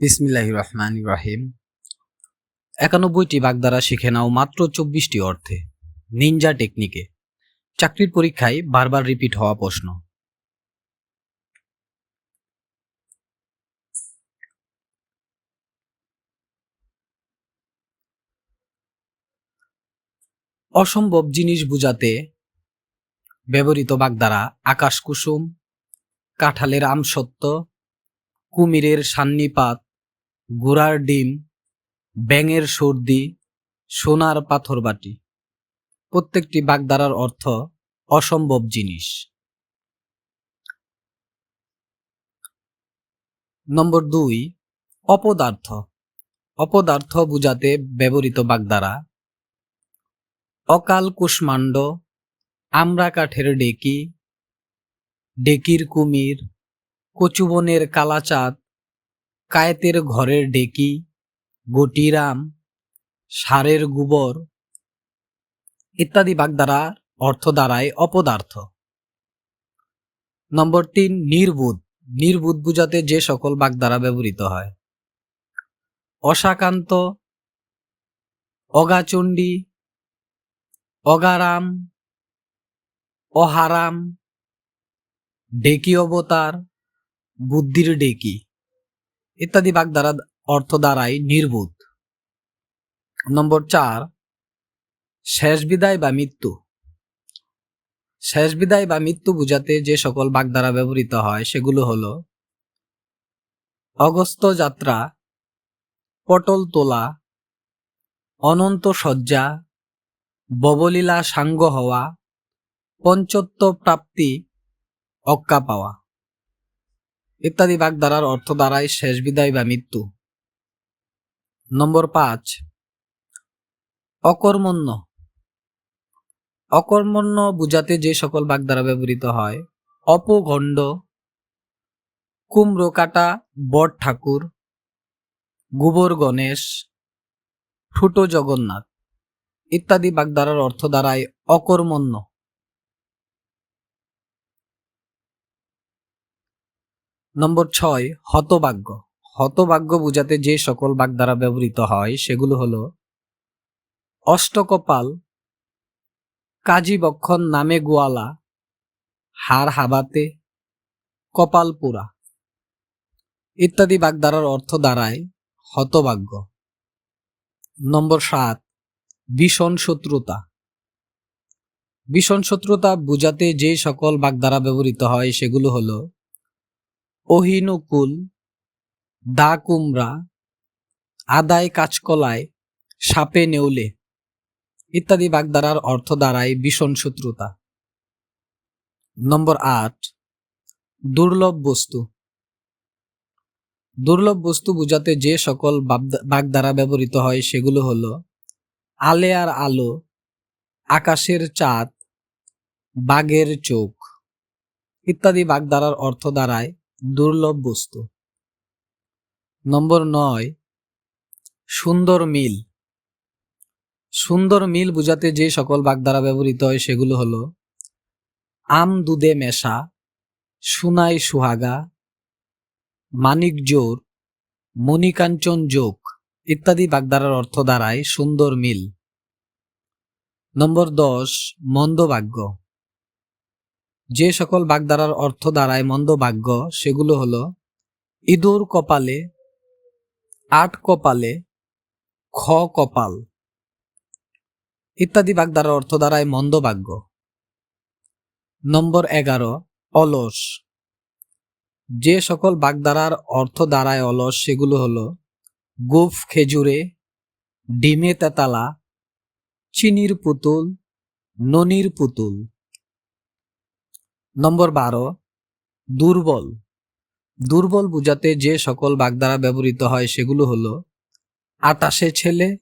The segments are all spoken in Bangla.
বিসমিল্লাহ রহমান রাহিম। একানব্বইটি বাগদারা শিখে নাও মাত্র চব্বিশটি অর্থে। নিনজা টেকনিকে চাকরির পরীক্ষায় বারবার রিপিট হওয়া প্রশ্ন। অসম্ভব জিনিস বুঝাতে ব্যবহৃত বাগদারা আকাশ কুসুম কাঁঠালের আমসত্ত্ব, কুমিরের সান্নিপাত ঘোড়ার ডিম, ব্যাঙের সর্দি, সোনার পাথর বাটি। প্রত্যেকটি বাগধারার অর্থ অসম্ভব জিনিস। নম্বর দুই, অপদার্থ। অপদার্থ বুঝাতে ব্যবহৃত বাগদারা অকাল কুষ্মাণ্ড, আমরা কাঠের ডেকি, ডেকির কুমির, কচুবনের কালাচাঁদ কায়েতের ঘরের ডেকি গটিরাম, সারের গোবর ইত্যাদি বাগধারার অর্থ দ্বারায় অপদার্থ। নম্বর তিন নির্বুধ নির্বুধ বুঝাতে যে সকল বাগধারা ব্যবহৃত হয়। অশাকান্ত, অগাচণ্ডী, অগারাম, অহারাম ডেকি অবতার, বুদ্ধির ডেকি ইত্যাদি বাগধারা অর্থ দ্বারাই নির্বুধ। নম্বর চার, শেষ বিদায় বা মৃত্যু। শেষ বিদায় বা মৃত্যু বুঝাতে যে সকল বাগধারা ব্যবহৃত হয়, সেগুলো হল অগস্ত যাত্রা, পটল তোলা, অনন্ত শয্যা, ববলীলা সাঙ্গ হওয়া, পঞ্চত্ব প্রাপ্তি, অক্কা পাওয়া। ইত্যাদি বাগধারার অর্থ দ্বারাই শেষ বিদায় বা মৃত্যু। নম্বর পাঁচ, অকর্মণ্য। অকর্মণ্য বুঝাতে যে সকল বাগধারা ব্যবহৃত হয় অপগণ্ড কুমড়ো কাটা বট ঠাকুর, গোবর গণেশ ঠুটো জগন্নাথ ইত্যাদি বাগধারার অর্থ দ্বারাই অকর্মণ্য। নম্বর ছয়, হতভাগ্য। হতভাগ্য বুঝাতে যে সকল বাগধারা ব্যবহৃত হয়, সেগুলো হলো অষ্টকপাল কাজী বক্ষণ নামে গোয়ালা হার হাবাতে কপাল পুরা ইত্যাদি বাগধারার অর্থ দ্বারায় হতভাগ্য। নম্বর সাত, ভীষণ শত্রুতা। ভীষণ শত্রুতা বুঝাতে যে সকল বাগধারা ব্যবহৃত হয়, সেগুলো হলো অহিনুকুল দা কুমড়া আদায় কাঁচকলায়, সাপে নেউলে ইত্যাদি বাগধারার অর্থ দ্বারায় ভীষণ শত্রুতা। নম্বর আট, দুর্লভ বস্তু। দুর্লভ বস্তু বুঝাতে যে সকল বাগধারা ব্যবহৃত হয় সেগুলো হলো আলে আর আলো, আকাশের চাঁদ, বাঘের চোখ ইত্যাদি বাগধারার অর্থ দ্বারায় দুর্লভ বস্তু। নম্বর নয়, সুন্দর মিল। সুন্দর মিল বুঝাতে যে সকল বাগধারা ব্যবহৃত হয় সেগুলো হলো আম দুধে মেশা, সুনাই সুহাগা, মানিক জোর, মণিকাঞ্চন যোগ ইত্যাদি বাগধারার অর্থ দ্বারায় সুন্দর মিল। নম্বর দশ, মন্দভাগ্য। যে সকল বাগধারার অর্থ দ্বারায় মন্দ মন্দভাগ্য সেগুলো হলো ইঁদুর কপালে, আট কপালে, খ কপাল ইত্যাদি বাগধারার অর্থ দ্বারায় মন্দভাগ্য নম্বর এগারো, অলস। যে সকল বাগধারার অর্থ দ্বারায় অলস, সেগুলো হলো গোফ খেজুরে, ডিমে তেতালা, চিনির পুতুল, ননির পুতুল। নম্বর বারো, দুর্বল। দুর্বল বুঝাতে যে সকল বাগধারা ব্যবহৃত হয় সেগুলো হলো আটাশে ছেলে,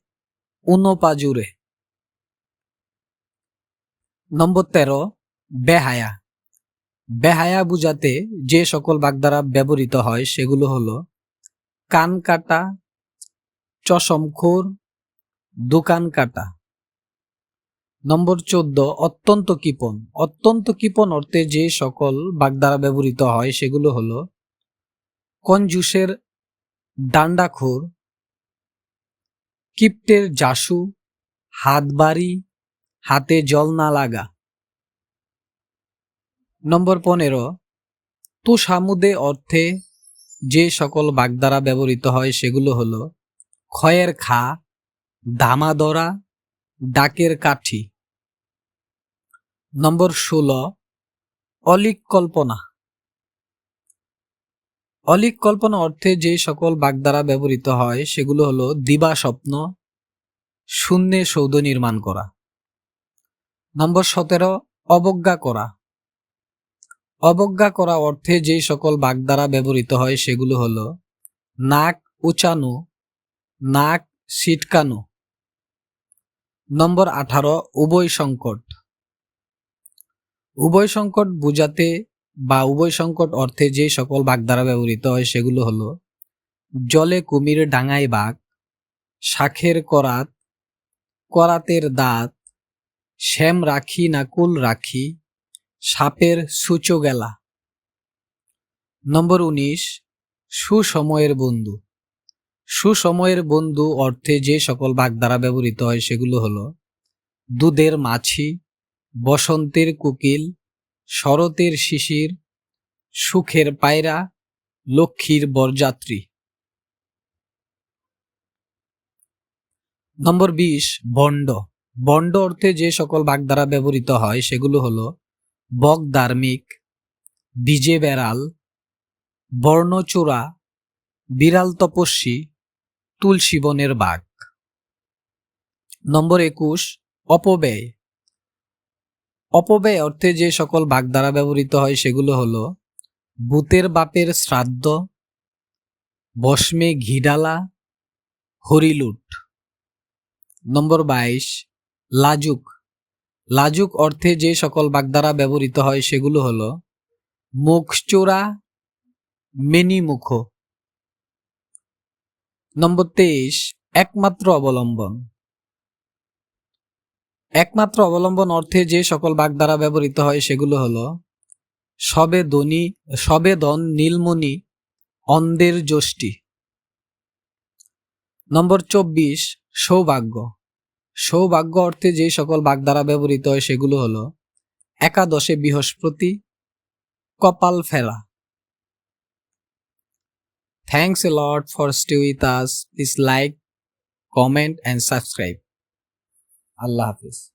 উনপাজুরে। নম্বর তেরো, বেহায়া। বেহায়া বুঝাতে যে সকল বাগধারা ব্যবহৃত হয় সেগুলো হলো কান কাটা চশমখোর দোকান কাটা। নম্বর চোদ্দ, অত্যন্ত কিপন। অত্যন্ত কিপন অর্থে যে সকল বাগধারা ব্যবহৃত হয় সেগুলো হলো কঞ্জুসের ডান্ডাখোর, কিপ্টের জাসু হাত বাড়ি হাতে জল না লাগা। নম্বর পনেরো, তুষামুদে অর্থে যে সকল বাগদারা ব্যবহৃত হয় সেগুলো হলো ক্ষয়ের খা, দামাদরা, ডাকের কাঠি। নম্বর ষোলো অলিক কল্পনা অলিক কল্পনা অর্থে যে সকল বাগধারা ব্যবহৃত হয়, সেগুলো হলো দিবা স্বপ্ন, শূন্যে সৌধ নির্মাণ করা। নম্বর সতেরো, অবজ্ঞা করা। অবজ্ঞা করা অর্থে যে সকল বাগধারা ব্যবহৃত হয়, সেগুলো হলো নাক উচানো, নাক সিটকানো নম্বর আঠারো, উভয় সংকট। উভয় সংকট বুঝাতে বা উভয় সংকট অর্থে যে সকল বাগধারা ব্যবহৃত হয় সেগুলো হলো জলে কুমির ডাঙায় বাঘ, শাখের করাত, করাতের দাঁত, শ্যাম রাখি না কুল রাখি, সাপের সূচো গেলা। নম্বর উনিশ, সুসময়ের বন্ধু। সুসময়ের বন্ধু অর্থে যে সকল বাগধারা ব্যবহৃত হয় সেগুলো হলো দুধের মাছি বসন্তের কুকিল, শরতের শিশির, সুখের পায়রা, লক্ষ্মীর বরযাত্রী। নম্বর বিশ, বন্ড। বন্ড অর্থে যে সকল বাগধারা ব্যবহৃত হয়, সেগুলো হলো বক ধার্মিক বিজে বেড়াল বর্ণচূড়া বিড়াল তপস্বী, তুলসী বনের বাঘ। নম্বর একুশ, অপব্যয়। অপব্যয় অর্থে যে সকল বাগধারা ব্যবহৃত হয় সেগুলো হলো ভূতের বাপের শ্রাদ্ধ বসমে ঘিডালা হরিলুট নম্বর বাইশ, লাজুক। লাজুক অর্থে যে সকল বাগধারা ব্যবহৃত হয় সেগুলো হলো মুখচোরা মেনিমুখ। নম্বর তেইশ, একমাত্র অবলম্বন। একমাত্র অবলম্বন অর্থে যে সকল বাগধারা ব্যবহৃত হয় সেগুলো হলো সবে দনি সবে দন, নীলমণি অন্ধের যষ্টি। নম্বর চব্বিশ, সৌভাগ্য। সৌভাগ্য অর্থে যে সকল বাগধারা ব্যবহৃত হয় সেগুলো হলো একাদশে বৃহস্পতি, কপাল ফেলা thanks a lot for stay with us please like comment and subscribe Allah Hafiz.